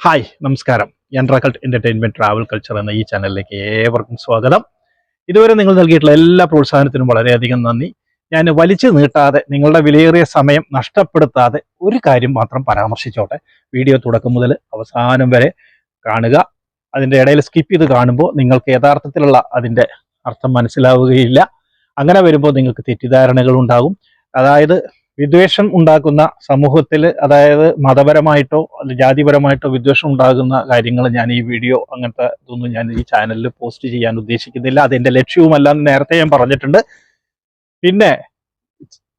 Hi നമസ്കാരം. യന്ത്രകൾട്ട് entertainment travel culture എന്ന ഈ ചാനലിലേക്ക് ഏവർക്കും സ്വാഗതം. ഇതുവരെ നിങ്ങൾ നൽകിയിട്ടുള്ള എല്ലാ പ്രോത്സാഹനത്തിനും വളരെയധികം നന്ദി. ഞാൻ വലിച്ചു നീട്ടാതെ നിങ്ങളുടെ വിലയേറിയ സമയം നഷ്ടപ്പെടുത്താതെ ഒരു കാര്യം മാത്രം പരാമർശിച്ചോട്ടെ. വീഡിയോ തുടക്കം മുതൽ അവസാനം വരെ കാണുക. അതിന്റെ ഇടയിൽ സ്കിപ്പ് ചെയ്ത് കാണുമ്പോൾ നിങ്ങൾക്ക് യഥാർത്ഥത്തിലുള്ള അതിന്റെ അർത്ഥം മനസ്സിലാവുകയില്ല. അങ്ങനെ വരുമ്പോൾ നിങ്ങൾക്ക് തെറ്റിദ്ധാരണകൾ ഉണ്ടാകും. അതായത് വിദ്വേഷം ഉണ്ടാക്കുന്ന സമൂഹത്തിൽ അതായത് മതപരമായിട്ടോ ജാതിപരമായിട്ടോ വിദ്വേഷം ഉണ്ടാകുന്ന കാര്യങ്ങൾ ഞാൻ ഈ വീഡിയോ അങ്ങനത്തെ ഇതൊന്നും ഞാൻ ഈ ചാനലിൽ പോസ്റ്റ് ചെയ്യാൻ ഉദ്ദേശിക്കുന്നില്ല. അതെന്റെ ലക്ഷ്യവുമല്ല എന്ന് നേരത്തെ ഞാൻ പറഞ്ഞിട്ടുണ്ട്. പിന്നെ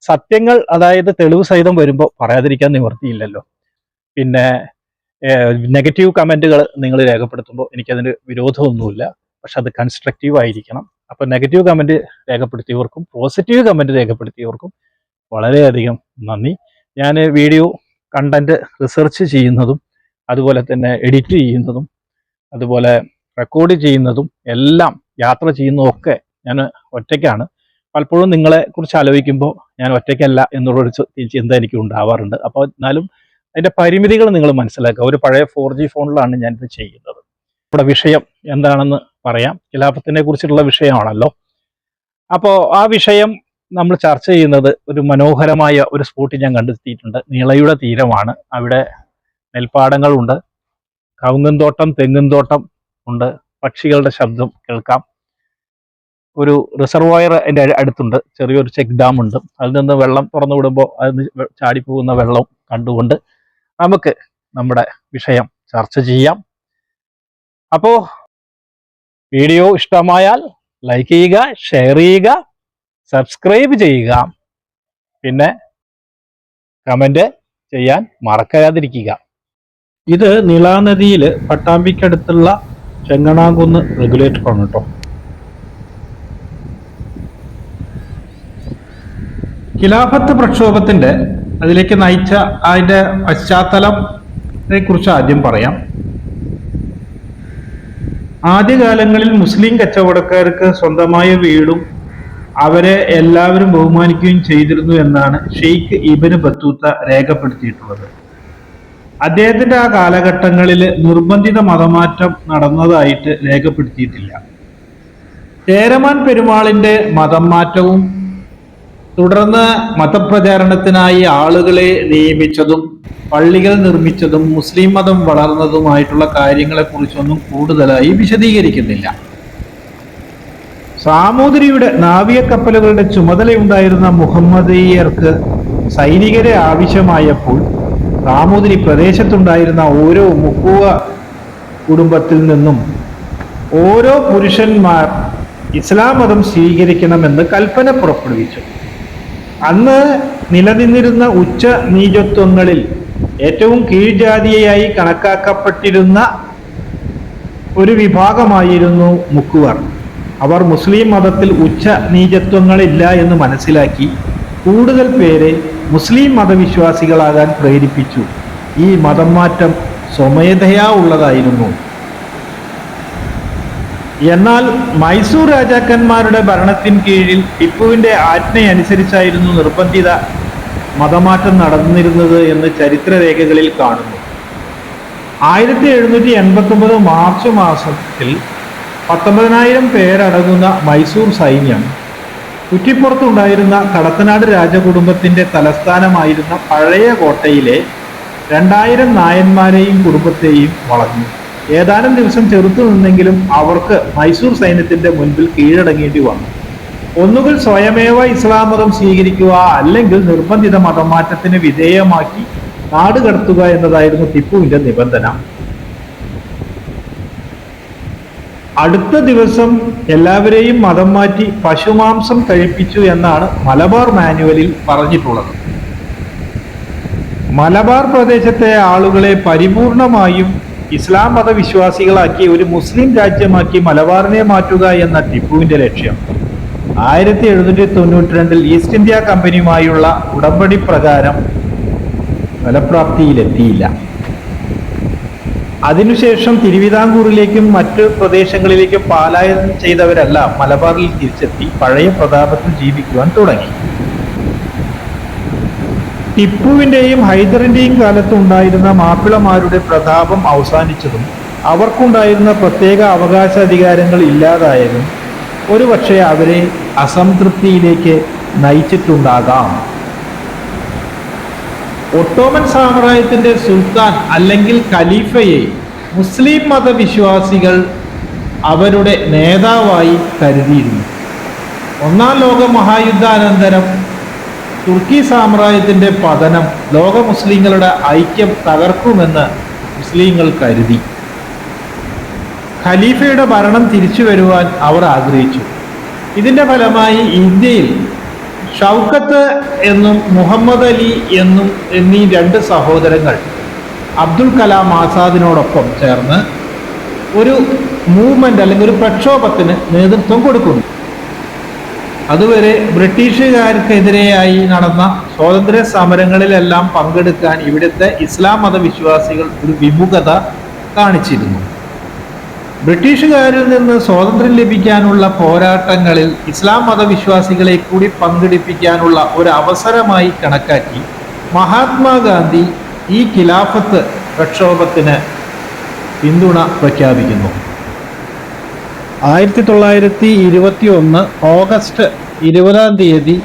സത്യങ്ങൾ അതായത് തെളിവ് സഹിതം വരുമ്പോൾ പറയാതിരിക്കാൻ നിവർത്തിയില്ലല്ലോ പിന്നെ നെഗറ്റീവ് കമന്റുകൾ നിങ്ങൾ രേഖപ്പെടുത്തുമ്പോൾ എനിക്കതിന് വിരോധമൊന്നുമില്ല. പക്ഷെ അത് കൺസ്ട്രക്റ്റീവ് ആയിരിക്കണം. അപ്പൊ നെഗറ്റീവ് കമന്റ് രേഖപ്പെടുത്തിയവർക്കും പോസിറ്റീവ് കമന്റ് രേഖപ്പെടുത്തിയവർക്കും വളരെയധികം നന്ദി. ഞാൻ വീഡിയോ കണ്ടന്റ് റിസർച്ച് ചെയ്യുന്നതും അതുപോലെ തന്നെ എഡിറ്റ് ചെയ്യുന്നതും അതുപോലെ റെക്കോർഡ് ചെയ്യുന്നതും എല്ലാം യാത്ര ചെയ്യുന്നതൊക്കെ ഞാൻ ഒറ്റയ്ക്കാണ്. പലപ്പോഴും നിങ്ങളെ കുറിച്ച് ആലോചിക്കുമ്പോൾ ഞാൻ ഒറ്റയ്ക്കല്ല എന്നുള്ളൊരു ചിന്ത എനിക്ക് ഉണ്ടാവാറുണ്ട്. അപ്പോൾ എന്നാലും അതിന്റെ പരിമിതികൾ നിങ്ങൾ മനസ്സിലാക്കുക. ഒരു പഴയ ഫോർ ജി ഫോണിലാണ് ഞാനിത് ചെയ്യുന്നത്. ഇവിടെ വിഷയം എന്താണെന്ന് പറയാം. ഖിലാഫത്തിനെ കുറിച്ചിട്ടുള്ള വിഷയമാണല്ലോ. അപ്പോൾ ആ വിഷയം നമ്മൾ ചർച്ച ചെയ്യുന്നത് ഒരു മനോഹരമായ ഒരു സ്പോട്ട് ഞാൻ കണ്ടെത്തിയിട്ടുണ്ട്. നിളയുടെ തീരമാണ്. അവിടെ നെൽപ്പാടങ്ങളുണ്ട്. കവുങ്ങുംതോട്ടം തെങ്ങുംതോട്ടം ഉണ്ട്. പക്ഷികളുടെ ശബ്ദം കേൾക്കാം. ഒരു റിസർവോയർ എന്റെ അടുത്തുണ്ട്. ചെറിയൊരു ചെക്ക് ഡാം ഉണ്ട്. അതിൽ നിന്ന് വെള്ളം തുറന്നു വിടുമ്പോൾ അതിൽ നിന്ന് ചാടിപ്പോകുന്ന വെള്ളം കണ്ടുകൊണ്ട് നമുക്ക് നമ്മുടെ വിഷയം ചർച്ച ചെയ്യാം. അപ്പോ വീഡിയോ ഇഷ്ടമായാൽ ലൈക്ക് ചെയ്യുക ഷെയർ ചെയ്യുക സബ്സ്ക്രൈബ് ചെയ്യുക. പിന്നെ കമന്റ് ചെയ്യാൻ മറക്കാതിരിക്കുക. ഇത് നിളാനദിയിൽ പട്ടാമ്പിക്കടുത്തുള്ള ചെങ്ങണാകുന്ന് റെഗുലേറ്റർ ആണ് കേട്ടോ ഖിലാഫത്ത് പ്രക്ഷോഭത്തിന്റെ അതിലേക്ക് നയിച്ച അതിന്റെ പശ്ചാത്തലത്തെ കുറിച്ച് ആദ്യം പറയാം. ആദ്യകാലങ്ങളിൽ മുസ്ലിം കച്ചവടക്കാർക്ക് സ്വന്തമായ വീടും അവരെ എല്ലാവരും ബഹുമാനിക്കുകയും ചെയ്തിരുന്നു എന്നാണ് ഷെയ്ഖ് ഇബന് ബത്തൂത്ത രേഖപ്പെടുത്തിയിട്ടുള്ളത്. അദ്ദേഹത്തിന്റെ ആ കാലഘട്ടങ്ങളിൽ നിർബന്ധിത മതമാറ്റം നടന്നതായിട്ട് രേഖപ്പെടുത്തിയിട്ടില്ല. ചേരമാൻ പെരുമാളിന്റെ മതം മാറ്റവും തുടർന്ന് മതപ്രചാരണത്തിനായി ആളുകളെ നിയമിച്ചതും പള്ളികൾ നിർമ്മിച്ചതും മുസ്ലിം മതം വളർന്നതുമായിട്ടുള്ള കാര്യങ്ങളെക്കുറിച്ചൊന്നും കൂടുതലായി വിശദീകരിക്കുന്നില്ല. സാമൂതിരിയുടെ നാവികക്കപ്പലുകളുടെ ചുമതലയുണ്ടായിരുന്ന മുഹമ്മദീയർക്ക് സൈനികരെ ആവശ്യമായപ്പോൾ സാമൂതിരി പ്രദേശത്തുണ്ടായിരുന്ന ഓരോ മുക്കുവ കുടുംബത്തിൽ നിന്നും ഓരോ പുരുഷന്മാർ ഇസ്ലാം മതം സ്വീകരിക്കണമെന്ന് കൽപ്പന പുറപ്പെടുവിച്ചു. അന്ന് നിലനിന്നിരുന്ന ഉച്ച നീചത്വങ്ങളിൽ ഏറ്റവും കീഴ്ജാതിയായി കണക്കാക്കപ്പെട്ടിരുന്ന ഒരു വിഭാഗമായിരുന്നു മുക്കുവർ അവർ മുസ്ലിം മതത്തിൽ ഉച്ച നീചത്വങ്ങളില്ല എന്ന് മനസ്സിലാക്കി കൂടുതൽ പേരെ മുസ്ലിം മതവിശ്വാസികളാകാൻ പ്രേരിപ്പിച്ചു. ഈ മതം മാറ്റം സ്വമേധയാ ഉള്ളതായിരുന്നു. എന്നാൽ മൈസൂർ രാജാക്കന്മാരുടെ ഭരണത്തിന് കീഴിൽ ടിപ്പുവിന്റെ ആജ്ഞയനുസരിച്ചായിരുന്നു നിർബന്ധിത മതമാറ്റം നടന്നിരുന്നത് എന്ന് ചരിത്രരേഖകളിൽ കാണുന്നു. ആയിരത്തി എഴുന്നൂറ്റി എൺപത്തി ഒമ്പത് മാർച്ച് മാസത്തിൽ പത്തൊമ്പതിനായിരം പേരടങ്ങുന്ന മൈസൂർ സൈന്യം കുറ്റിപ്പുറത്തുണ്ടായിരുന്ന കടത്തനാട് രാജകുടുംബത്തിന്റെ തലസ്ഥാനമായിരുന്ന പഴയ കോട്ടയിലെ രണ്ടായിരം നായന്മാരെയും കുടുംബത്തെയും വളഞ്ഞു ഏതാനും ദിവസം ചെറുത്തു നിന്നെങ്കിലും അവർക്ക് മൈസൂർ സൈന്യത്തിന്റെ മുൻപിൽ കീഴടങ്ങേണ്ടി വന്നു. ഒന്നുകിൽ സ്വയമേവ ഇസ്ലാം മതം സ്വീകരിക്കുക അല്ലെങ്കിൽ നിർബന്ധിത മതമാറ്റത്തിന് വിധേയമാക്കി നാടുകടത്തുക എന്നതായിരുന്നു ടിപ്പുവിന്റെ നിബന്ധന. അടുത്ത ദിവസം എല്ലാവരെയും മതം മാറ്റി പശുമാംസം കഴിപ്പിച്ചു എന്നാണ് മലബാർ മാനുവലിൽ പറഞ്ഞിട്ടുള്ളത്. മലബാർ പ്രദേശത്തെ ആളുകളെ പരിപൂർണമായും ഇസ്ലാം മതവിശ്വാസികളാക്കി ഒരു മുസ്ലിം രാജ്യമാക്കി മലബാറിനെ മാറ്റുക എന്ന ടിപ്പുവിന്റെ ലക്ഷ്യം. ആയിരത്തി എഴുന്നൂറ്റി തൊണ്ണൂറ്റി രണ്ടിൽ ഈസ്റ്റ് ഇന്ത്യ കമ്പനിയുമായുള്ള ഉടമ്പടി പ്രകാരം ഫലപ്രാപ്തിയിലെത്തിയില്ല. അതിനുശേഷം തിരുവിതാംകൂറിലേക്കും മറ്റു പ്രദേശങ്ങളിലേക്കും പാലായനം ചെയ്തവരല്ല മലബാറിൽ തിരിച്ചെത്തി പഴയ പ്രതാപത്തിൽ ജീവിക്കുവാൻ തുടങ്ങി. ടിപ്പുവിന്റെയും ഹൈദറിന്റെയും കാലത്ത് ഉണ്ടായിരുന്ന മാപ്പിളമാരുടെ പ്രതാപം അവസാനിച്ചതും അവർക്കുണ്ടായിരുന്ന പ്രത്യേക അവകാശ അധികാരങ്ങൾ ഇല്ലാതായതും ഒരുപക്ഷെ അവരെ അസംതൃപ്തിയിലേക്ക് നയിച്ചിട്ടുണ്ടാകാം. ഒട്ടോമൻ സാമ്രാജ്യത്തിന്റെ സുൽത്താൻ അല്ലെങ്കിൽ ഖലീഫയെ മുസ്ലിം മതവിശ്വാസികൾ അവരുടെ നേതാവായി കരുതിയിരുന്നു. ഒന്നാം ലോക മഹായുദ്ധാനന്തരം തുർക്കി സാമ്രാജ്യത്തിന്റെ പതനം ലോക മുസ്ലിങ്ങളുടെ ഐക്യം തകർക്കുമെന്ന് മുസ്ലിങ്ങൾ കരുതി. ഖലീഫയുടെ ഭരണം തിരിച്ചു വരുവാൻ അവർ ആഗ്രഹിച്ചു. ഇതിന്റെ ഫലമായി ഇന്ത്യയിൽ ഷൗക്കത്ത് എന്നും മുഹമ്മദ് അലി എന്നും എന്നീ രണ്ട് സഹോദരങ്ങൾ അബ്ദുൽ കലാം ആസാദിനോടൊപ്പം ചേർന്ന് ഒരു മൂവ്മെന്റ് അല്ലെങ്കിൽ ഒരു പ്രക്ഷോഭത്തിന് നേതൃത്വം കൊടുക്കുന്നു. അതുവരെ ബ്രിട്ടീഷുകാർക്കെതിരെയായി നടന്ന സ്വാതന്ത്ര്യ സമരങ്ങളിലെല്ലാം പങ്കെടുക്കാൻ ഇവിടുത്തെ ഇസ്ലാം മതവിശ്വാസികൾ ഒരു വിമുഖത കാണിച്ചിരുന്നു. ബ്രിട്ടീഷുകാരിൽ നിന്ന് സ്വാതന്ത്ര്യം ലഭിക്കാനുള്ള പോരാട്ടങ്ങളിൽ ഇസ്ലാം മതവിശ്വാസികളെ കൂടി പങ്കെടുപ്പിക്കാനുള്ള ഒരു അവസരമായി കണക്കാക്കി മഹാത്മാഗാന്ധി ഈ ഖിലാഫത്ത് പ്രക്ഷോഭത്തിന് പിന്തുണ പ്രഖ്യാപിക്കുന്നു. ആയിരത്തി തൊള്ളായിരത്തി ഇരുപത്തി ഒന്ന് ഓഗസ്റ്റ് ഇരുപതാം തീയതി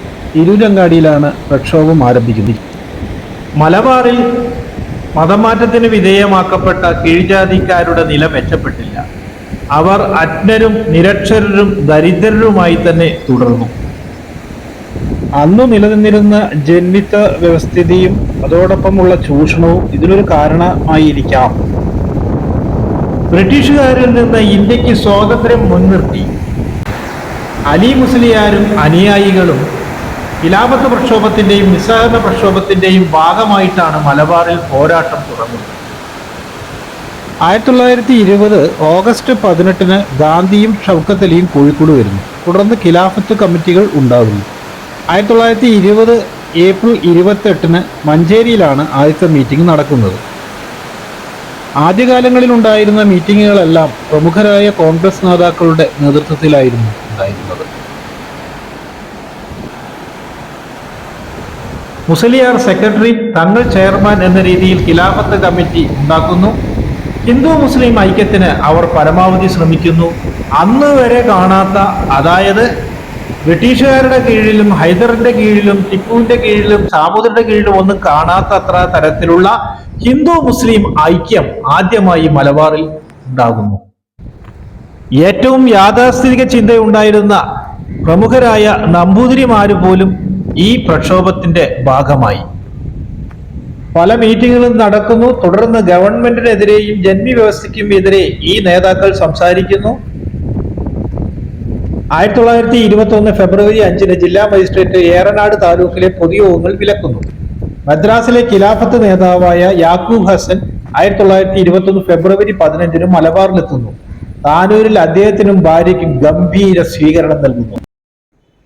ഇരുരങ്ങാടിയിലാണ് പ്രക്ഷോഭം ആരംഭിക്കുന്നത്. മലബാറിൽ മതമാറ്റത്തിന് വിധേയമാക്കപ്പെട്ട കീഴ്ജാതിക്കാരുടെ നില മെച്ചപ്പെട്ടില്ല. അവർ അജ്ഞരും നിരക്ഷരരും ദരിദ്രരുമായി തന്നെ തുടർന്നു. അന്നു നിലനിന്നിരുന്ന ജന്മിത്ത വ്യവസ്ഥിതിയും അതോടൊപ്പമുള്ള ചൂഷണവും ഇതിനൊരു കാരണമായിരിക്കാം. ബ്രിട്ടീഷുകാരിൽ നിന്ന് ഇന്ത്യയ്ക്ക് സ്വാതന്ത്ര്യം മുൻനിർത്തി. അലി മുസ്ലിയാരും അനുയായികളും ഖിലാഫത്ത് പ്രക്ഷോഭത്തിന്റെയും നിസ്സഹകരണ പ്രക്ഷോഭത്തിന്റെയും ഭാഗമായിട്ടാണ് മലബാറിൽ പോരാട്ടം തുടങ്ങുന്നത്. ആയിരത്തി തൊള്ളായിരത്തി ഇരുപത് ഓഗസ്റ്റ് പതിനെട്ടിന് ഗാന്ധിയും ഷൗക്കത്ത് അലിയും കോഴിക്കോട് വരുന്നു. തുടർന്ന് ഖിലാഫത്ത് കമ്മിറ്റികൾ ഉണ്ടാകുന്നു. ആയിരത്തി തൊള്ളായിരത്തി ഇരുപത് ഏപ്രിൽ ഇരുപത്തെട്ടിന് മഞ്ചേരിയിലാണ് ആദ്യത്തെ മീറ്റിംഗ് നടക്കുന്നത്. ആദ്യകാലങ്ങളിൽ ഉണ്ടായിരുന്ന മീറ്റിങ്ങുകളെല്ലാം പ്രമുഖരായ കോൺഗ്രസ് നേതാക്കളുടെ നേതൃത്വത്തിലായിരുന്നു ഉണ്ടായിരുന്നത്. മുസലിയാർ സെക്രട്ടറി തങ്ങൾ ചെയർമാൻ എന്ന രീതിയിൽ ഖിലാഫത്ത് കമ്മിറ്റി ഉണ്ടാക്കുന്നു. ഹിന്ദു മുസ്ലിം ഐക്യത്തിന് അവർ പരമാവധി ശ്രമിക്കുന്നു. അന്ന് വരെ കാണാത്ത അതായത് ബ്രിട്ടീഷുകാരുടെ കീഴിലും ഹൈദറിന്റെ കീഴിലും ടിപ്പുവിന്റെ കീഴിലും സാമൂതിരിയുടെ കീഴിലും ഒന്നും കാണാത്തത്ര തരത്തിലുള്ള ഹിന്ദു മുസ്ലിം ഐക്യം ആദ്യമായി മലബാറിൽ ഉണ്ടാകുന്നു. ഏറ്റവും യാഥാസ്ഥിതിക ചിന്തയുണ്ടായിരുന്ന പ്രമുഖരായ നമ്പൂതിരിമാര് പോലും ഈ പ്രക്ഷോഭത്തിന്റെ ഭാഗമായി. പല മീറ്റിങ്ങുകളും നടക്കുന്നു. തുടർന്ന് ഗവൺമെന്റിനെതിരെയും ജന്മി വ്യവസ്ഥയ്ക്കും എതിരെ ഈ നേതാക്കൾ സംസാരിക്കുന്നു. ആയിരത്തി തൊള്ളായിരത്തി ഇരുപത്തി ഒന്ന് ഫെബ്രുവരി അഞ്ചിന് ജില്ലാ മജിസ്ട്രേറ്റ് ഏറനാട് താലൂക്കിലെ പൊതുയോഗങ്ങൾ വിലക്കുന്നു. മദ്രാസിലെ ഖിലാഫത്ത് നേതാവായ യാക്കൂബ് ഹസൻ ആയിരത്തി തൊള്ളായിരത്തി ഇരുപത്തി ഒന്ന് ഫെബ്രുവരി പതിനഞ്ചിന് മലബാറിലെത്തുന്നു. താനൂരിൽ അദ്ദേഹത്തിനും ഭാര്യയ്ക്കും ഗംഭീര സ്വീകരണം നൽകുന്നു.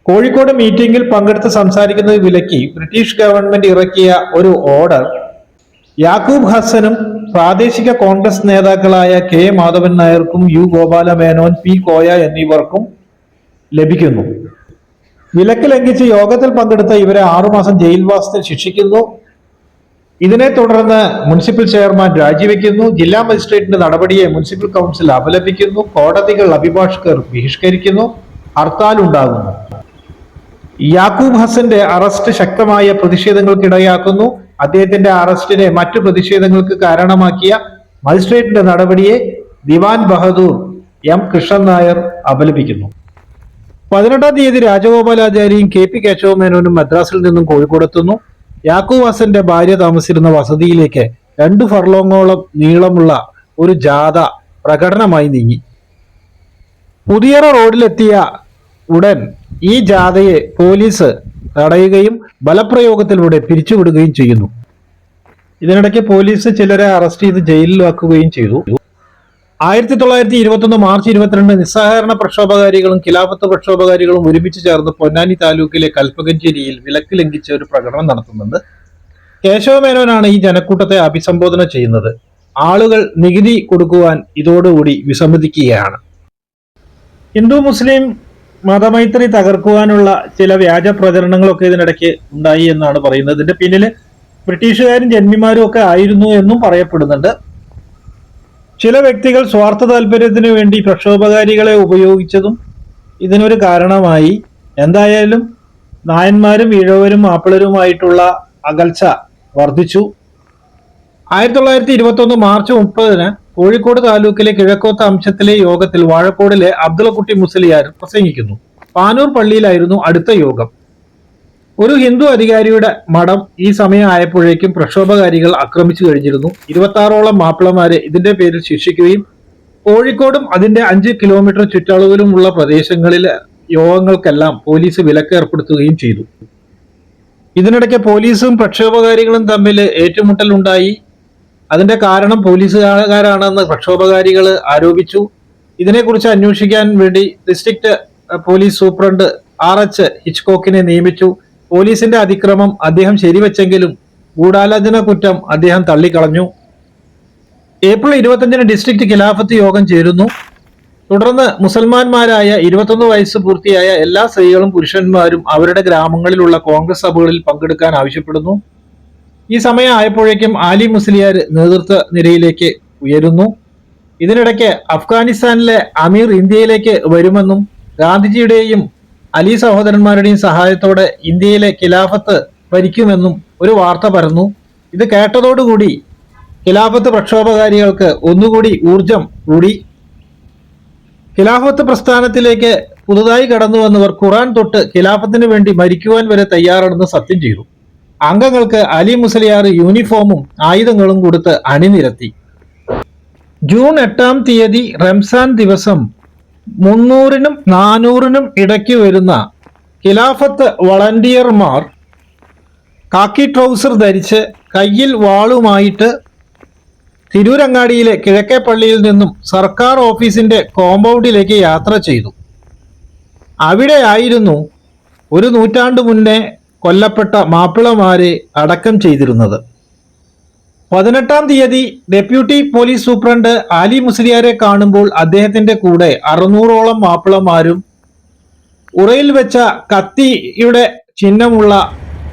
കോഴിക്കോട് മീറ്റിംഗിൽ പങ്കെടുത്ത് സംസാരിക്കുന്നത് വിലക്കി ബ്രിട്ടീഷ് ഗവൺമെന്റ് ഇറക്കിയ ഒരു ഓർഡർ. യാക്കൂബ് ഹസനും പ്രാദേശിക കോൺഗ്രസ് നേതാക്കളായ കെ. മാധവൻ നായർക്കും യു. ഗോപാല മേനോൻ പി. കോയ എന്നിവർക്കും ലഭിക്കുന്നു. വിലക്ക് ലംഘിച്ച് യോഗത്തിൽ പങ്കെടുത്ത ഇവരെ ആറുമാസം ജയിൽവാസത്തിൽ ശിക്ഷിക്കുന്നു. ഇതിനെ തുടർന്ന് മുനിസിപ്പൽ ചെയർമാൻ രാജിവെക്കുന്നു. ജില്ലാ മജിസ്ട്രേറ്റിന്റെ നടപടിയെ മുനിസിപ്പൽ കൗൺസിൽ അപലപിക്കുന്നു. കോടതികൾ അഭിഭാഷകർ ബഹിഷ്കരിക്കുന്നു. ഹർത്താൽ ഉണ്ടാകുന്നു. യാക്കൂബ് ഹസന്റെ അറസ്റ്റ് ശക്തമായ പ്രതിഷേധങ്ങൾക്കിടയാക്കുന്നു. അദ്ദേഹത്തിന്റെ അറസ്റ്റിനെ മറ്റു പ്രതിഷേധങ്ങൾക്ക് കാരണമാക്കിയ മജിസ്ട്രേറ്റിന്റെ നടപടിയെ ദിവാൻ ബഹദൂർ എം കൃഷ്ണൻ നായർ അപലപിക്കുന്നു. പതിനെട്ടാം തീയതി രാജഗോപാലാചാര്യയും കെ പി കേശവമേനോനും മദ്രാസിൽ നിന്നും കോഴിക്കോടെത്തുന്നു യാക്കൂബ് ഹസന്റെ ഭാര്യ താമസിച്ചിരുന്ന വസതിയിലേക്ക് രണ്ട് ഫർലോങ്ങോളം നീളമുള്ള ഒരു ജാഥ പ്രകടനമായി നീങ്ങി. പുതിയറ റോഡിലെത്തിയ ഉടൻ ഈ ജാഥയെ പോലീസ് തടയുകയും ബലപ്രയോഗത്തിലൂടെ പിരിച്ചുവിടുകയും ചെയ്യുന്നു. ഇതിനിടയ്ക്ക് പോലീസ് ചിലരെ അറസ്റ്റ് ചെയ്ത് ജയിലിലാക്കുകയും ചെയ്തു. ആയിരത്തി തൊള്ളായിരത്തി ഇരുപത്തൊന്ന് മാർച്ച് ഇരുപത്തിരണ്ട് നിസ്സഹകരണ പ്രക്ഷോഭകാരികളും ഖിലാഫത്ത് പ്രക്ഷോഭകാരികളും ഒരുമിച്ച് ചേർന്ന് പൊന്നാനി താലൂക്കിലെ കൽപ്പകഞ്ചേരിയിൽ വിലക്ക് ലംഘിച്ച് ഒരു പ്രകടനം നടത്തുന്നുണ്ട്. കേശവമേനോനാണ് ഈ ജനക്കൂട്ടത്തെ അഭിസംബോധന ചെയ്യുന്നത്. ആളുകൾ നികുതി കൊടുക്കുവാൻ ഇതോടുകൂടി വിസമ്മതിക്കുകയാണ്. ഹിന്ദു മുസ്ലിം മതമൈത്രി തകർക്കുവാനുള്ള ചില വ്യാജ പ്രചരണങ്ങളൊക്കെ ഇതിനിടയ്ക്ക് ഉണ്ടായി എന്നാണ് പറയുന്നത്. ഇതിന്റെ പിന്നിൽ ബ്രിട്ടീഷുകാരും ജന്മിമാരും ഒക്കെ ആയിരുന്നു എന്നും പറയപ്പെടുന്നുണ്ട്. ചില വ്യക്തികൾ സ്വാർത്ഥ താല്പര്യത്തിന് വേണ്ടി പ്രക്ഷോഭകാരികളെ ഉപയോഗിച്ചതും ഇതിനൊരു കാരണമായി. എന്തായാലും നായന്മാരും ഈഴവരും മാപ്പിളരുമായിട്ടുള്ള അകൽച്ച വർദ്ധിച്ചു. ആയിരത്തി തൊള്ളായിരത്തി ഇരുപത്തി ഒന്ന് മാർച്ച് മുപ്പതിന് കോഴിക്കോട് താലൂക്കിലെ കിഴക്കോത്ത അംശത്തിലെ യോഗത്തിൽ വാഴക്കോടിലെ അബ്ദുള്ളക്കുട്ടി മുസ്ലിയാർ പ്രസംഗിക്കുന്നു. പാനൂർ പള്ളിയിലായിരുന്നു അടുത്ത യോഗം. ഒരു ഹിന്ദു അധികാരിയുടെ മഠം ഈ സമയം ആയപ്പോഴേക്കും പ്രക്ഷോഭകാരികൾ ആക്രമിച്ചു കഴിഞ്ഞിരുന്നു. ഇരുപത്തി ആറോളം മാപ്പിളമാരെ ഇതിന്റെ പേരിൽ ശിക്ഷിക്കുകയും കോഴിക്കോടും അതിന്റെ അഞ്ച് കിലോമീറ്റർ ചുറ്റളവിലുമുള്ള പ്രദേശങ്ങളിലെ യോഗങ്ങൾക്കെല്ലാം പോലീസ് വിലക്ക് ഏർപ്പെടുത്തുകയും ചെയ്തു. ഇതിനിടയ്ക്ക് പോലീസും പ്രക്ഷോഭകാരികളും തമ്മിൽ ഏറ്റുമുട്ടലുണ്ടായി. അതിന്റെ കാരണം പോലീസുകാരാണെന്ന് പ്രക്ഷോഭകാരികൾ ആരോപിച്ചു. ഇതിനെക്കുറിച്ച് അന്വേഷിക്കാൻ വേണ്ടി district police superintendent R H ഹിച്ച്കോക്കിനെ നിയമിച്ചു. പോലീസിന്റെ അതിക്രമം അദ്ദേഹം ശരിവെച്ചെങ്കിലും ഗൂഢാലോചന കുറ്റം അദ്ദേഹം തള്ളിക്കളഞ്ഞു. ഏപ്രിൽ ഇരുപത്തഞ്ചിന് ഡിസ്ട്രിക്ട് ഖിലാഫത്ത് യോഗം ചേരുന്നു. തുടർന്ന് മുസൽമാന്മാരായ ഇരുപത്തൊന്ന് വയസ്സ് പൂർത്തിയായ എല്ലാ സ്ത്രീകളും പുരുഷന്മാരും അവരുടെ ഗ്രാമങ്ങളിലുള്ള കോൺഗ്രസ് സഭകളിൽ പങ്കെടുക്കാൻ ആവശ്യപ്പെടുന്നു. ഈ സമയം ആയപ്പോഴേക്കും ആലി മുസ്ലിയാർ നേതൃത്വ നിരയിലേക്ക് ഉയരുന്നു. ഇതിനിടയ്ക്ക് അഫ്ഗാനിസ്ഥാനിലെ അമീർ ഇന്ത്യയിലേക്ക് വരുമെന്നും ഗാന്ധിജിയുടെയും അലി സഹോദരന്മാരുടെയും സഹായത്തോടെ ഇന്ത്യയിലെ ഖിലാഫത്ത് ഭരിക്കുമെന്നും ഒരു വാർത്ത പരന്നു. ഇത് കേട്ടതോടുകൂടി ഖിലാഫത്ത് പ്രക്ഷോഭകാരികൾക്ക് ഒന്നുകൂടി ഊർജം കൂടി. ഖിലാഫത്ത് പ്രസ്ഥാനത്തിലേക്ക് പുതുതായി കടന്നു വന്നവർ ഖുറാൻ തൊട്ട് ഖിലാഫത്തിന് വേണ്ടി മരിക്കുവാൻ വരെ തയ്യാറാണെന്ന് സത്യം ചെയ്തു. അംഗങ്ങൾക്ക് അലി മുസലിയാർ യൂണിഫോമും ആയുധങ്ങളും കൊടുത്ത് അണിനിരത്തി. ജൂൺ എട്ടാം തീയതി റംസാൻ ദിവസം മുന്നൂറിനും നാനൂറിനും ഇടയ്ക്ക് വരുന്ന ഖിലാഫത്ത് വളണ്ടിയർമാർ കാക്കി ട്രൗസർ ധരിച്ച് കയ്യിൽ വാളുമായിട്ട് തിരൂരങ്ങാടിയിലെ കിഴക്കേ പള്ളിയിൽ നിന്നും സർക്കാർ ഓഫീസിന്റെ കോമ്പൗണ്ടിലേക്ക് യാത്ര ചെയ്തു. അവിടെയായിരുന്നു ഒരു നൂറ്റാണ്ട് മുന്നേ കൊല്ലപ്പെട്ട മാപ്പിളമാരെ അടക്കം ചെയ്തിരുന്നത്. പതിനെട്ടാം തീയതി ഡെപ്യൂട്ടി പോലീസ് സൂപ്രണ്ട് ആലി മുസ്ലിയാരെ കാണുമ്പോൾ അദ്ദേഹത്തിന്റെ കൂടെ അറുന്നൂറോളം മാപ്പിളമാരും ഉറയിൽ വെച്ച കത്തിയുടെ ചിഹ്നമുള്ള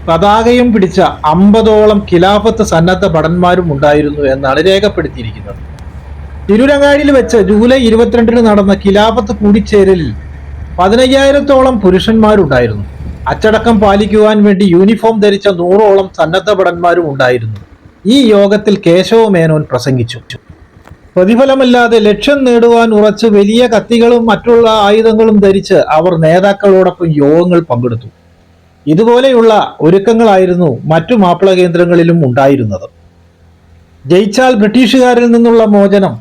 പതാകയും പിടിച്ച അമ്പതോളം ഖിലാഫത്ത് സന്നദ്ധ ഭടന്മാരും ഉണ്ടായിരുന്നു എന്നാണ് രേഖപ്പെടുത്തിയിരിക്കുന്നത്. തിരുരങ്ങാടിയിൽ വെച്ച് ജൂലൈ ഇരുപത്തിരണ്ടിന് നടന്ന ഖിലാഫത്ത് കൂടിച്ചേരലിൽ പതിനയ്യായിരത്തോളം പുരുഷന്മാരുണ്ടായിരുന്നു. അച്ചടക്കം പാലിക്കുവാൻ വേണ്ടി യൂണിഫോം ധരിച്ച നൂറോളം സന്നദ്ധ ഭടന്മാരും ഉണ്ടായിരുന്നു. ഈ യോഗത്തിൽ കേശവ മേനോൻ പ്രസംഗിച്ചു. പ്രതിഫലമല്ലാതെ ലക്ഷ്യം നേടുവാൻ ഉറച്ച് വലിയ കത്തികളും മറ്റുള്ള ആയുധങ്ങളും ധരിച്ച് അവർ നേതാക്കളോടൊപ്പം യോഗങ്ങൾ പങ്കെടുത്തു. ഇതുപോലെയുള്ള ഒരുക്കങ്ങളായിരുന്നു മറ്റു മാപ്പിള കേന്ദ്രങ്ങളിലും ഉണ്ടായിരുന്നത്. ജയിച്ചാൽ ബ്രിട്ടീഷുകാരിൽ നിന്നുള്ള മോചനം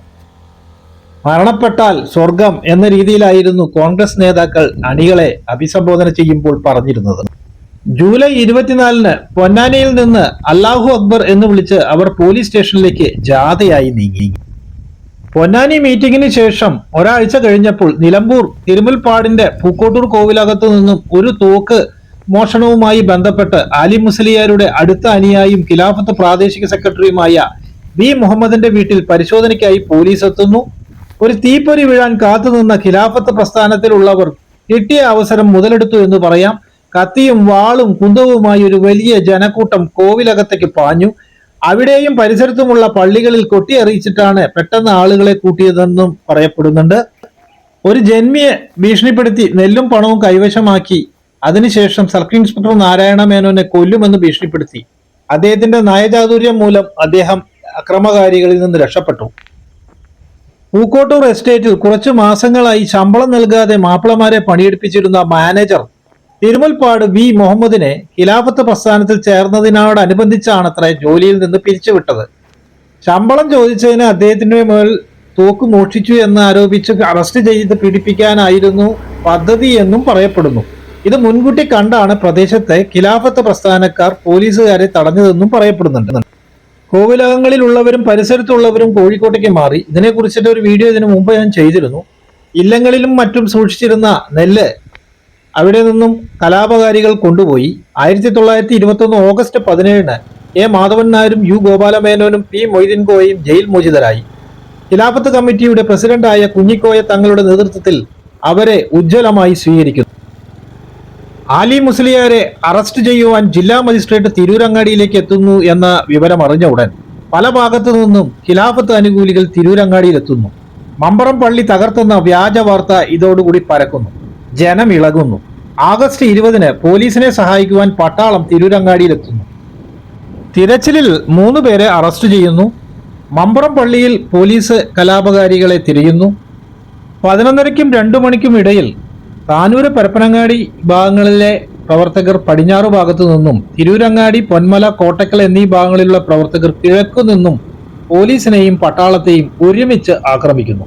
മരണപ്പെട്ടാൽ സ്വർഗം എന്ന രീതിയിലായിരുന്നു കോൺഗ്രസ് നേതാക്കൾ അണികളെ അഭിസംബോധന ചെയ്യുമ്പോൾ പറഞ്ഞിരുന്നത്. ജൂലൈ ഇരുപത്തിനാലിന് പൊന്നാനിയിൽ നിന്ന് അല്ലാഹു അക്ബർ എന്ന് വിളിച്ച് അവർ പോലീസ് സ്റ്റേഷനിലേക്ക് ജാഥയായി നീങ്ങി. പൊന്നാനി മീറ്റിംഗിന് ശേഷം ഒരാഴ്ച കഴിഞ്ഞപ്പോൾ നിലമ്പൂർ തിരുമുൽപ്പാടിന്റെ പൂക്കോട്ടൂർ കോവിലകത്തു നിന്നും ഒരു തോക്ക് മോഷണവുമായി ബന്ധപ്പെട്ട് അലി മുസ്ലിയാരുടെ അടുത്ത അനുയായും ഖിലാഫത്ത് പ്രാദേശിക സെക്രട്ടറിയുമായ ബി മുഹമ്മദിന്റെ വീട്ടിൽ പരിശോധനയ്ക്കായി പോലീസ് എത്തുന്നു. ഒരു തീപ്പൊരി വീഴാൻ കാത്തുനിന്ന ഖിലാഫത്ത് പ്രസ്ഥാനത്തിലുള്ളവർ കിട്ടിയ അവസരം മുതലെടുത്തു എന്ന് പറയാം. കത്തിയും വാളും കുന്തവുമായി ഒരു വലിയ ജനക്കൂട്ടം കോവിലകത്തേക്ക് പാഞ്ഞു. അവിടെയും പരിസരത്തുമുള്ള പള്ളികളിൽ കൊട്ടിയറിയിച്ചിട്ടാണ് പെട്ടെന്ന് ആളുകളെ കൂട്ടിയതെന്നും പറയപ്പെടുന്നുണ്ട്. ഒരു ജന്മിയെ ഭീഷണിപ്പെടുത്തി നെല്ലും പണവും കൈവശമാക്കി. അതിനുശേഷം സർക്കിൾ ഇൻസ്പെക്ടർ നാരായണ മേനോനെ കൊല്ലുമെന്ന് ഭീഷണിപ്പെടുത്തി. അദ്ദേഹത്തിന്റെ നയചാതുര്യം മൂലം അദ്ദേഹം അക്രമകാരികളിൽ നിന്ന് രക്ഷപ്പെട്ടു. പൂക്കോട്ടൂർ എസ്റ്റേറ്റിൽ കുറച്ചു മാസങ്ങളായി ശമ്പളം നൽകാതെ മാപ്പിളമാരെ പണിയെടുപ്പിച്ചിരുന്ന മാനേജർ തിരുമുൽപ്പാട് വി മുഹമ്മദിനെ ഖിലാഫത്ത് പ്രസ്ഥാനത്തിൽ ചേർന്നതിനോടനുബന്ധിച്ചാണത്രേ ജോലിയിൽ നിന്ന് പിരിച്ചുവിട്ടത്. ശമ്പളം ചോദിച്ചതിന് അദ്ദേഹത്തിന്റെ മേൽ തോക്ക് മോഷിച്ചു എന്ന് ആരോപിച്ച് അറസ്റ്റ് ചെയ്ത് പീഡിപ്പിക്കാനായിരുന്നു പദ്ധതി എന്നും പറയപ്പെടുന്നു. ഇത് മുൻകൂട്ടി കണ്ടാണ് പ്രദേശത്തെ ഖിലാഫത്ത് പ്രസ്ഥാനക്കാർ പോലീസുകാരെ തടഞ്ഞതെന്നും പറയപ്പെടുന്നുണ്ട്. കോവിലകങ്ങളിലുള്ളവരും പരിസരത്തുള്ളവരും കോഴിക്കോട്ടേക്ക് മാറി. ഇതിനെക്കുറിച്ചിട്ട് ഒരു വീഡിയോ ഇതിനു മുമ്പ് ഞാൻ ചെയ്തിരുന്നു. ഇല്ലങ്ങളിലും മറ്റും സൂക്ഷിച്ചിരുന്ന നെല്ല് അവിടെ നിന്നും കലാപകാരികൾ കൊണ്ടുപോയി. ആയിരത്തി തൊള്ളായിരത്തി ഇരുപത്തൊന്ന് ഓഗസ്റ്റ് പതിനേഴിന് എ മാധവൻ നായരും യു ഗോപാലമേനോനും പി മൊയ്തീൻ കോയയും ജയിൽ മോചിതരായി. ഖിലാഫത്ത് കമ്മിറ്റിയുടെ പ്രസിഡന്റായ കുഞ്ഞിക്കോയ തങ്ങളുടെ നേതൃത്വത്തിൽ അവരെ ഉജ്ജ്വലമായി സ്വീകരിക്കുന്നു. ആലി മുസ്ലിയാരെ അറസ്റ്റ് ചെയ്യുവാൻ ജില്ലാ മജിസ്ട്രേറ്റ് തിരൂരങ്ങാടിയിലേക്ക് എത്തുന്നു എന്ന വിവരം അറിഞ്ഞ ഉടൻ പല ഭാഗത്തു നിന്നും ഖിലാഫത്ത് അനുകൂലികൾ തിരൂരങ്ങാടിയിലെത്തുന്നു മമ്പറം പള്ളി തകർത്തുന്ന വ്യാജ വാർത്ത ഇതോടുകൂടി പരക്കുന്നു. ജനം ഇളകുന്നു. ആഗസ്റ്റ് ഇരുപതിന് പോലീസിനെ സഹായിക്കുവാൻ പട്ടാളം തിരൂരങ്ങാടിയിലെത്തുന്നു തിരച്ചിലിൽ മൂന്ന് പേരെ അറസ്റ്റ് ചെയ്യുന്നു. മമ്പറം പള്ളിയിൽ പോലീസ് കലാപകാരികളെ തിരിയുന്നു. പതിനൊന്നരയ്ക്കും രണ്ടു മണിക്കും ഇടയിൽ താനൂര് പരപ്പനങ്ങാടി ഭാഗങ്ങളിലെ പ്രവർത്തകർ പടിഞ്ഞാറു ഭാഗത്തു നിന്നും തിരൂരങ്ങാടി പൊന്മല കോട്ടക്കൽ എന്നീ ഭാഗങ്ങളിലുള്ള പ്രവർത്തകർ കിഴക്കു നിന്നും പോലീസിനെയും പട്ടാളത്തെയും ഒരുമിച്ച് ആക്രമിക്കുന്നു.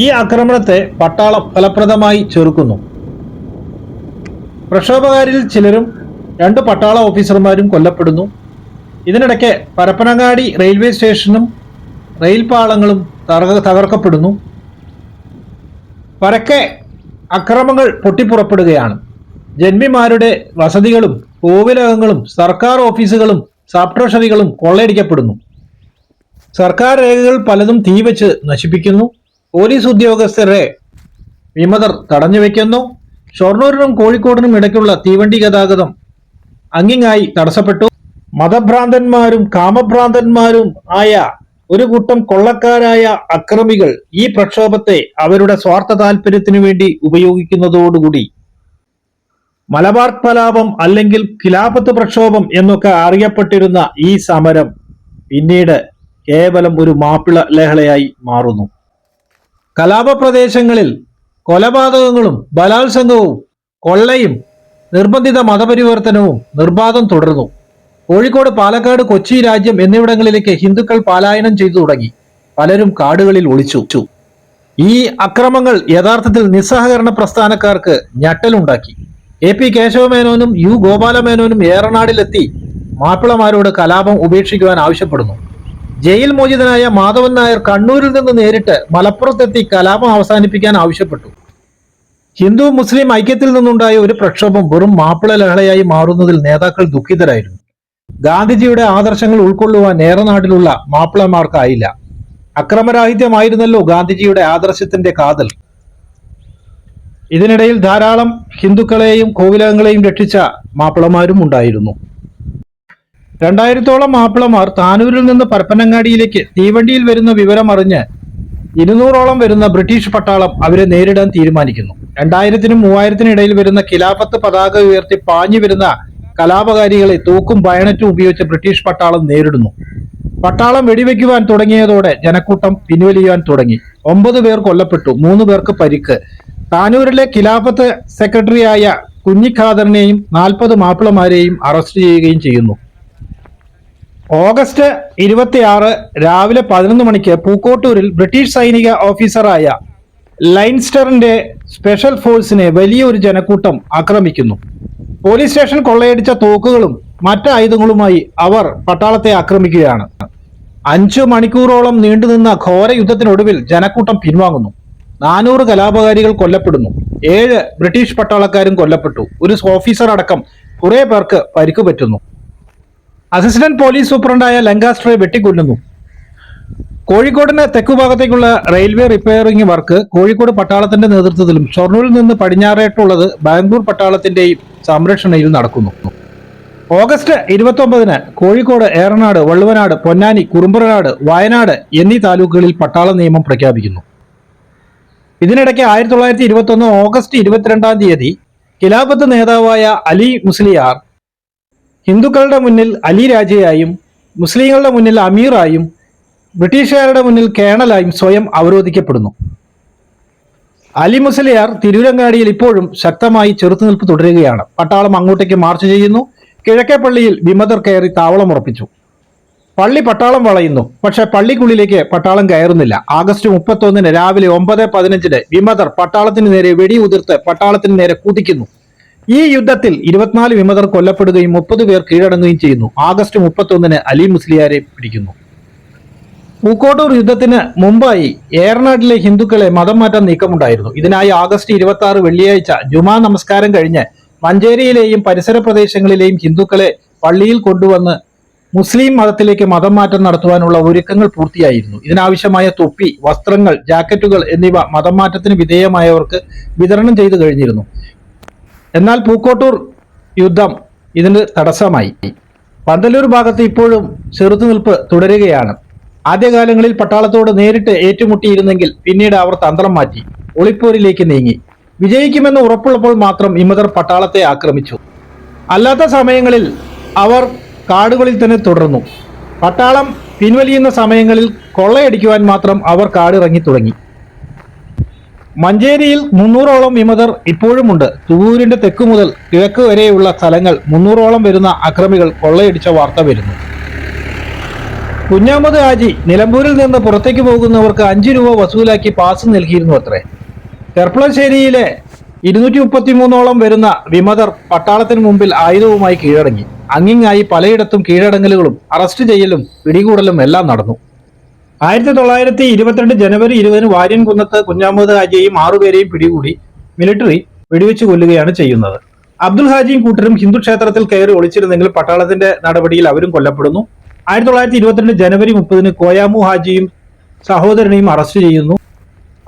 ഈ ആക്രമണത്തെ പട്ടാളം ഫലപ്രദമായി ചെറുക്കുന്നു. പ്രക്ഷോഭകാരിൽ ചിലരും രണ്ട് പട്ടാള ഓഫീസർമാരും കൊല്ലപ്പെടുന്നു. ഇതിനിടയ്ക്ക് പരപ്പനങ്ങാടി റെയിൽവേ സ്റ്റേഷനും റെയിൽ പാളങ്ങളും തകർക്കപ്പെടുന്നു. പരക്കെ അക്രമങ്ങൾ പൊട്ടിപ്പുറപ്പെടുകയാണ്. ജന്മിമാരുടെ വസതികളും കോവിലകങ്ങളും സർക്കാർ ഓഫീസുകളും സബ് ട്രഷറികളും കൊള്ളയടിക്കപ്പെടുന്നു. സർക്കാർ രേഖകൾ പലതും തീവച്ച് നശിപ്പിക്കുന്നു. പോലീസ് ഉദ്യോഗസ്ഥരെ വിമതർ തടഞ്ഞു വെക്കുന്നു. ഷൊർണൂരിനും കോഴിക്കോടിനും ഇടയ്ക്കുള്ള തീവണ്ടി ഗതാഗതം അങ്ങിങ്ങായി തടസ്സപ്പെട്ടു. മതഭ്രാന്തന്മാരും കാമഭ്രാന്തന്മാരും ആയ ഒരു കൂട്ടം കൊള്ളക്കാരായ അക്രമികൾ ഈ പ്രക്ഷോഭത്തെ അവരുടെ സ്വാർത്ഥ താല്പര്യത്തിനു വേണ്ടി ഉപയോഗിക്കുന്നതോടുകൂടി. മലബാർ കലാപം അല്ലെങ്കിൽ ഖിലാഫത്ത് പ്രക്ഷോഭം എന്നൊക്കെ അറിയപ്പെട്ടിരുന്ന ഈ സമരം പിന്നീട് കേവലം ഒരു മാപ്പിള ലഹളയായി മാറുന്നു. കലാപ പ്രദേശങ്ങളിൽ കൊലപാതകങ്ങളും ബലാത്സംഗവും കൊള്ളയും നിർബന്ധിത മതപരിവർത്തനവും നിർബാധം തുടർന്നു. കോഴിക്കോട് പാലക്കാട് കൊച്ചി രാജ്യം എന്നിവിടങ്ങളിലേക്ക് ഹിന്ദുക്കൾ പലായനം ചെയ്തു തുടങ്ങി. പലരും കാടുകളിൽ ഒളിച്ചു. ഈ അക്രമങ്ങൾ യഥാർത്ഥത്തിൽ നിസ്സഹകരണ പ്രസ്ഥാനക്കാർക്ക് ഞെട്ടലുണ്ടാക്കി. എ പി കേശവമേനോനും യു ഗോപാലമേനോനും ഏറനാടിലെത്തി. മാപ്പിളമാരോട് കലാപം ഉപേക്ഷിക്കുവാൻ ആവശ്യപ്പെടുന്നു. ജയിൽ മോചിതനായ മാധവൻ നായർ കണ്ണൂരിൽ നിന്ന് നേരിട്ട് മലപ്പുറത്തെത്തി കലാപം അവസാനിപ്പിക്കാൻ ആവശ്യപ്പെട്ടു. ഹിന്ദു മുസ്ലിം ഐക്യത്തിൽ നിന്നുണ്ടായ ഒരു പ്രക്ഷോഭം വെറും മാപ്പിള ലഹളയായി മാറുന്നതിൽ നേതാക്കൾ ദുഃഖിതരായിരുന്നു. ഗാന്ധിജിയുടെ ആദർശങ്ങൾ ഉൾക്കൊള്ളുവാൻ ഏറെ നാട്ടിലുള്ള മാപ്പിളമാർക്കായില്ല. അക്രമരാഹിത്യമായിരുന്നല്ലോ ഗാന്ധിജിയുടെ ആദർശത്തിന്റെ കാതൽ. ഇതിനിടയിൽ ധാരാളം ഹിന്ദുക്കളെയും കോവിലകങ്ങളെയും രക്ഷിച്ച മാപ്പിളമാരും ഉണ്ടായിരുന്നു. രണ്ടായിരത്തോളം മാപ്പിളമാർ താനൂരിൽ നിന്ന് പരപ്പനങ്ങാടിയിലേക്ക് തീവണ്ടിയിൽ വരുന്ന വിവരം അറിഞ്ഞ് ഇരുന്നൂറോളം വരുന്ന ബ്രിട്ടീഷ് പട്ടാളം അവരെ നേരിടാൻ തീരുമാനിക്കുന്നു. രണ്ടായിരത്തിനും മൂവായിരത്തിനും ഇടയിൽ വരുന്ന ഖിലാഫത്ത് പതാക ഉയർത്തി പാഞ്ഞു വരുന്ന കലാപകാരികളെ തോക്കും ബയണറ്റും ഉപയോഗിച്ച് ബ്രിട്ടീഷ് പട്ടാളം നേരിടുന്നു. പട്ടാളം വെടിവെക്കുവാൻ തുടങ്ങിയതോടെ ജനക്കൂട്ടം പിൻവലിയാൻ തുടങ്ങി. ഒമ്പത് പേർ കൊല്ലപ്പെട്ടു മൂന്ന് പേർക്ക് പരിക്ക്. താനൂരിലെ ഖിലാഫത്ത് സെക്രട്ടറിയായ കുഞ്ഞിഖാദറിനെയും നാൽപ്പത് മാപ്പിളമാരെയും അറസ്റ്റ് ചെയ്യുകയും ചെയ്യുന്നു. ഓഗസ്റ്റ് ഇരുപത്തിയാറ് രാവിലെ പതിനൊന്ന് മണിക്ക് പൂക്കോട്ടൂരിൽ ബ്രിട്ടീഷ് സൈനിക ഓഫീസറായ ലൈൻസ്റ്ററിന്റെ സ്പെഷ്യൽ ഫോഴ്സിനെ വലിയൊരു ജനക്കൂട്ടം ആക്രമിക്കുന്നു. പോലീസ് സ്റ്റേഷൻ കൊള്ളയടിച്ച തോക്കുകളും മറ്റ് ആയുധങ്ങളുമായി അവർ പട്ടാളത്തെ ആക്രമിക്കുകയാണ്. അഞ്ചു മണിക്കൂറോളം നീണ്ടുനിന്ന ഘോര യുദ്ധത്തിനൊടുവിൽ ജനക്കൂട്ടം പിൻവാങ്ങുന്നു. നാനൂറ് കലാപകാരികൾ കൊല്ലപ്പെടുന്നു. ഏഴ് ബ്രിട്ടീഷ് പട്ടാളക്കാരും കൊല്ലപ്പെട്ടു. ഒരു ഓഫീസർ അടക്കം കുറെ പേർക്ക് പരിക്ക് പറ്റുന്നു. അസിസ്റ്റന്റ് പോലീസ് സൂപ്രണ്ടായ ലങ്കാസ്റ്ററെ വെട്ടിക്കൊല്ലുന്നു. കോഴിക്കോടിന് തെക്കുഭാഗത്തേക്കുള്ള റെയിൽവേ റിപ്പയറിംഗ് വർക്ക് കോഴിക്കോട് പട്ടാളത്തിന്റെ നേതൃത്വത്തിലും ഷൊർണൂരിൽ നിന്ന് പടിഞ്ഞാറേട്ടുള്ളത് ബാംഗ്ലൂർ പട്ടാളത്തിന്റെയും സംരക്ഷണയിൽ നടക്കുന്നു. ഓഗസ്റ്റ് ഇരുപത്തി ഒമ്പതിന് കോഴിക്കോട് ഏറനാട് വള്ളുവനാട് പൊന്നാനി കുറുമ്പറനാട് വയനാട് എന്നീ താലൂക്കുകളിൽ പട്ടാള നിയമം പ്രഖ്യാപിക്കുന്നു. ഇതിനിടയ്ക്ക് ആയിരത്തി തൊള്ളായിരത്തി ഇരുപത്തി ഒന്ന് ഓഗസ്റ്റ് ഇരുപത്തിരണ്ടാം തീയതി ഖിലാഫത്ത് നേതാവായ അലി മുസ്ലിയാർ ഹിന്ദുക്കളുടെ മുന്നിൽ അലി രാജയായും മുസ്ലിങ്ങളുടെ മുന്നിൽ അമീറായും ബ്രിട്ടീഷുകാരുടെ മുന്നിൽ കേണലായും സ്വയം അവരോധിക്കപ്പെടുന്നു. അലി മുസലിയാർ തിരൂരങ്ങാടിയിൽ ഇപ്പോഴും ശക്തമായി ചെറുത്തുനിൽപ്പ് തുടരുകയാണ്. പട്ടാളം അങ്ങോട്ടേക്ക് മാർച്ച് ചെയ്യുന്നു. കിഴക്കേ പള്ളിയിൽ വിമതർ കയറി താവളമുറപ്പിച്ചു പള്ളി പട്ടാളം വളയുന്നു. പക്ഷെ പള്ളിക്കുള്ളിലേക്ക് പട്ടാളം കയറുന്നില്ല. ആഗസ്റ്റ് മുപ്പത്തൊന്നിന് രാവിലെ ഒമ്പത് പതിനഞ്ചിന് വിമതർ പട്ടാളത്തിന് നേരെ വെടിയുതിർത്ത് പട്ടാളത്തിന് നേരെ കുതിക്കുന്നു. ഈ യുദ്ധത്തിൽ ഇരുപത്തിനാല് വിമതർ കൊല്ലപ്പെടുകയും മുപ്പത് പേർ കീഴടങ്ങുകയും ചെയ്യുന്നു. ആഗസ്റ്റ് മുപ്പത്തൊന്നിന് അലി മുസ്ലിയാരെ പിടിക്കുന്നു. പൂക്കോട്ടൂർ യുദ്ധത്തിന് മുമ്പായി ഏറനാട്ടിലെ ഹിന്ദുക്കളെ മതം മാറ്റാൻ നീക്കമുണ്ടായിരുന്നു. ഇതിനായി ആഗസ്റ്റ് ഇരുപത്തി ആറ് വെള്ളിയാഴ്ച ജുമാ നമസ്കാരം കഴിഞ്ഞ് മഞ്ചേരിയിലെയും പരിസര പ്രദേശങ്ങളിലെയും ഹിന്ദുക്കളെ പള്ളിയിൽ കൊണ്ടുവന്ന് മുസ്ലിം മതത്തിലേക്ക് മതം മാറ്റം നടത്തുവാനുള്ള ഒരുക്കങ്ങൾ പൂർത്തിയായിരുന്നു. ഇതിനാവശ്യമായ തൊപ്പി വസ്ത്രങ്ങൾ ജാക്കറ്റുകൾ എന്നിവ മതം മാറ്റത്തിന് വിധേയമായവർക്ക് വിതരണം ചെയ്തു കഴിഞ്ഞിരുന്നു. എന്നാൽ പൂക്കോട്ടൂർ യുദ്ധം ഇതിന് തടസ്സമായി. പന്തലൂർ ഭാഗത്ത് ഇപ്പോഴും ചെറുത്തുനിൽപ്പ് തുടരുകയാണ്. ആദ്യകാലങ്ങളിൽ പട്ടാളത്തോട് നേരിട്ട് ഏറ്റുമുട്ടിയിരുന്നെങ്കിൽ പിന്നീട് അവർ തന്ത്രം മാറ്റി ഒളിപ്പൂരിലേക്ക് നീങ്ങി. വിജയിക്കുമെന്ന് ഉറപ്പുള്ളപ്പോൾ മാത്രം ഇമതർ പട്ടാളത്തെ ആക്രമിച്ചു. അല്ലാത്ത സമയങ്ങളിൽ അവർ കാടുകളിൽ തന്നെ തുടർന്നു. പട്ടാളം പിൻവലിയുന്ന സമയങ്ങളിൽ കൊള്ളയടിക്കുവാൻ മാത്രം അവർ കാടിറങ്ങി തുടങ്ങി. മഞ്ചേരിയിൽ മുന്നൂറോളം വിമതർ ഇപ്പോഴുമുണ്ട്. തുവൂരിന്റെ തെക്കു മുതൽ കിഴക്ക് വരെയുള്ള സ്ഥലങ്ങൾ മുന്നൂറോളം വരുന്ന അക്രമികൾ കൊള്ളയടിച്ച വാർത്ത വരുന്നു. കുഞ്ഞാമത് ഹാജി നിലമ്പൂരിൽ നിന്ന് പുറത്തേക്ക് പോകുന്നവർക്ക് അഞ്ചു രൂപ വസൂലാക്കി പാസ് നൽകിയിരുന്നു അത്രേ. ചെർപ്പളശ്ശേരിയിലെ ഇരുന്നൂറ്റി മുപ്പത്തി മൂന്നോളം വരുന്ന വിമതർ പട്ടാളത്തിന് മുമ്പിൽ ആയുധവുമായി കീഴടങ്ങി. അങ്ങിങ്ങായി പലയിടത്തും കീഴടങ്ങലുകളും അറസ്റ്റ് ചെയ്യലും പിടികൂടലും എല്ലാം നടന്നു. ആയിരത്തി തൊള്ളായിരത്തി ഇരുപത്തിരണ്ട് ജനുവരി ഇരുപതിന് വാര്യൻകുന്നത്ത് കുഞ്ഞാമത് ഹാജിയെയും ആറുപേരെയും പിടികൂടി മിലിറ്ററി വെടിവെച്ചു കൊല്ലുകയാണ് ചെയ്യുന്നത്. അബ്ദുൽ ഹാജിയും കൂട്ടരും ഹിന്ദു ക്ഷേത്രത്തിൽ കയറി ഒളിച്ചിരുന്നെങ്കിൽ പട്ടാളത്തിന്റെ നടപടിയിൽ അവരും കൊല്ലപ്പെടുന്നു. ആയിരത്തി തൊള്ളായിരത്തി ഇരുപത്തിരണ്ട് ജനുവരി മുപ്പതിന് കോയാമു ഹാജിയും സഹോദരനെയും അറസ്റ്റ് ചെയ്യുന്നു.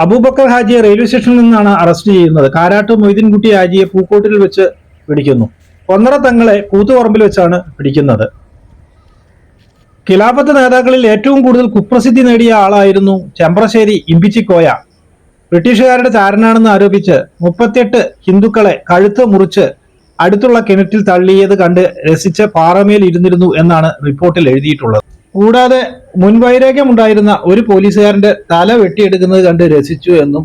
അബൂബക്കർ ഹാജിയെ റെയിൽവേ സ്റ്റേഷനിൽ നിന്നാണ് അറസ്റ്റ് ചെയ്യുന്നത്. കാരാട്ട് മൊയ്തീൻകുട്ടി ഹാജിയെ പൂക്കോട്ടിൽ വെച്ച് പിടിക്കുന്നു. ഒന്നര തങ്ങളെ കൂത്തുപറമ്പിൽ വെച്ചാണ് പിടിക്കുന്നത്. ഖിലാഫത്ത് നേതാക്കളിൽ ഏറ്റവും കൂടുതൽ കുപ്രസിദ്ധി നേടിയ ആളായിരുന്നു ചെമ്പ്രശ്ശേരി ഇമ്പിച്ചിക്കോയ ബ്രിട്ടീഷുകാരുടെ ചാരനാണെന്ന് ആരോപിച്ച് മുപ്പത്തിയെട്ട് ഹിന്ദുക്കളെ കഴുത്ത് മുറിച്ച് അടുത്തുള്ള കിണറ്റിൽ തള്ളിയത് കണ്ട് രസിച്ച് പാറമേൽ ഇരുന്നിരുന്നു എന്നാണ് റിപ്പോർട്ടിൽ എഴുതിയിട്ടുള്ളത്. കൂടാതെ മുൻവൈരാഗ്യമുണ്ടായിരുന്ന ഒരു പോലീസുകാരന്റെ തല വെട്ടിയെടുക്കുന്നത് കണ്ട് രസിച്ചു എന്നും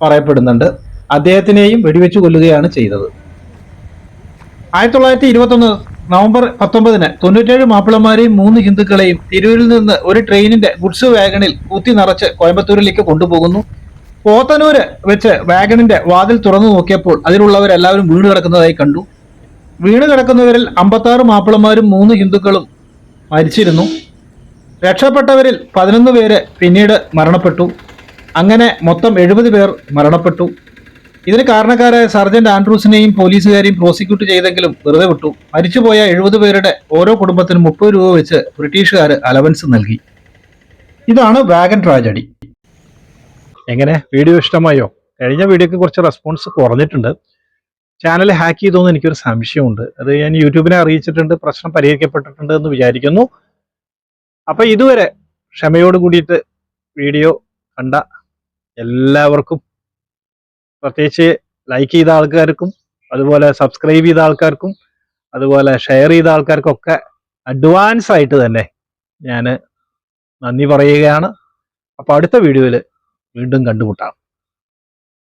പറയപ്പെടുന്നുണ്ട്. അദ്ദേഹത്തിനെയും വെടിവെച്ചു കൊല്ലുകയാണ് ചെയ്തത്. ആയിരത്തി തൊള്ളായിരത്തി ഇരുപത്തൊന്ന് നവംബർ പത്തൊമ്പതിന് തൊണ്ണൂറ്റേഴ് മാപ്പിളമാരെയും മൂന്ന് ഹിന്ദുക്കളെയും തിരൂരിൽ നിന്ന് ഒരു ട്രെയിനിന്റെ ഗുഡ്സ് വാഗണിൽ കുത്തി നിറച്ച് കോയമ്പത്തൂരിലേക്ക് കൊണ്ടുപോകുന്നു. പോത്തനൂര് വെച്ച് വാഗണിന്റെ വാതിൽ തുറന്നു നോക്കിയപ്പോൾ അതിലുള്ളവരെല്ലാവരും വീണ് കിടക്കുന്നതായി കണ്ടു. വീണ് കിടക്കുന്നവരിൽ അമ്പത്താറ് മാപ്പിളമാരും മൂന്ന് ഹിന്ദുക്കളും മരിച്ചിരുന്നു. രക്ഷപ്പെട്ടവരിൽ പതിനൊന്ന് പേര് പിന്നീട് മരണപ്പെട്ടു. അങ്ങനെ മൊത്തം എഴുപത് പേർ മരണപ്പെട്ടു. ഇതിന് കാരണക്കാരായ സർജന്റ് ആൻഡ്രൂസിനെയും പോലീസുകാരെയും പ്രോസിക്യൂട്ട് ചെയ്തെങ്കിലും വെറുതെ വിട്ടു. മരിച്ചുപോയ എഴുപത് പേരുടെ ഓരോ കുടുംബത്തിനും മുപ്പത് രൂപ വെച്ച് ബ്രിട്ടീഷുകാർ അലവൻസ് നൽകി. ഇതാണ് വാഗൻ ട്രാജഡി. എങ്ങനെ? വീഡിയോ ഇഷ്ടമായോ? കഴിഞ്ഞ വീഡിയോക്ക് കുറച്ച് റെസ്പോൺസ് കുറഞ്ഞിട്ടുണ്ട്. ചാനൽ ഹാക്ക് ചെയ്തോന്ന് എനിക്കൊരു സംശയമുണ്ട്. അത് ഞാൻ യൂട്യൂബിനെ അറിയിച്ചിട്ടുണ്ട് പ്രശ്നം പരിഹരിക്കപ്പെട്ടിട്ടുണ്ട് എന്ന് വിചാരിക്കുന്നു. അപ്പൊ ഇതുവരെ ക്ഷമയോട് കൂടിയിട്ട് വീഡിയോ കണ്ട എല്ലാവർക്കും പ്രത്യേകിച്ച് ലൈക്ക് ചെയ്ത ആൾക്കാർക്കും അതുപോലെ സബ്സ്ക്രൈബ് ചെയ്ത ആൾക്കാർക്കും അതുപോലെ ഷെയർ ചെയ്ത ആൾക്കാർക്കൊക്കെ അഡ്വാൻസ് ആയിട്ട് തന്നെ ഞാൻ നന്ദി പറയുകയാണ്. അപ്പോൾ അടുത്ത വീഡിയോയിൽ വീണ്ടും കണ്ടുമുട്ടാം.